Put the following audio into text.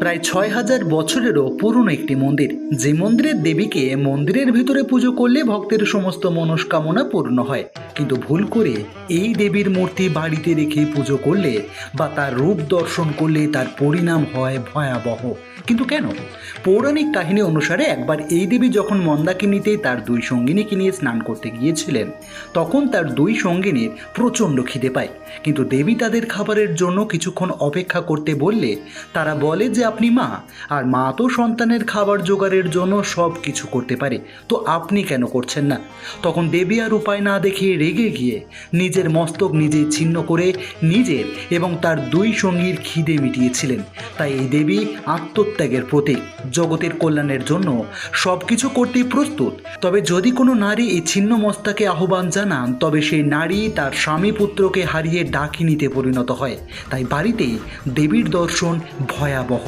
প্রায় ছয় হাজার বছরেরও পুরনো একটি মন্দির। যে মন্দিরের দেবীকে মন্দিরের ভিতরে পুজো করলে ভক্তের সমস্ত মনস্কামনা পূর্ণ হয়। কিন্তু ভুল করে এই দেবীর মূর্তি বাড়িতে রেখে পুজো করলে বা তার রূপ দর্শন করলে তার পরিণাম হয় ভয়াবহ। কিন্তু কেন? পৌরাণিক কাহিনী অনুসারে একবার এই দেবী যখন মন্দাকিনীতে তার দুই সঙ্গিনীকে নিয়ে স্নান করতে গিয়েছিলেন, তখন তার দুই সঙ্গিনীর প্রচণ্ড খিদে পায়। কিন্তু দেবী তাদের খাবারের জন্য কিছুক্ষণ অপেক্ষা করতে বললে, তারা বলে যে আপনি মা, আর মা তো সন্তানের খাবার জোগাড়ের জন্য সব কিছু করতে পারে, তো আপনি কেন করছেন না? তখন দেবী আর উপায় না দেখে রেগে গিয়ে নিজের মস্তক নিজেই ছিন্ন করে নিজের এবং তার দুই সঙ্গীর খিদে মিটিয়েছিলেন। তাই এই দেবী আত্মত্যাগের প্রতীক। জগতের কল্যাণের জন্য সব কিছু করতেই প্রস্তুত। তবে যদি কোনো নারী এই ছিন্ন মস্তাকে আহ্বান জানান, তবে সেই নারী তার স্বামী পুত্রকে হারিয়ে ডাকিনিতে পরিণত হয়। তাই বাড়িতেই দেবীর দর্শন ভয়াবহ।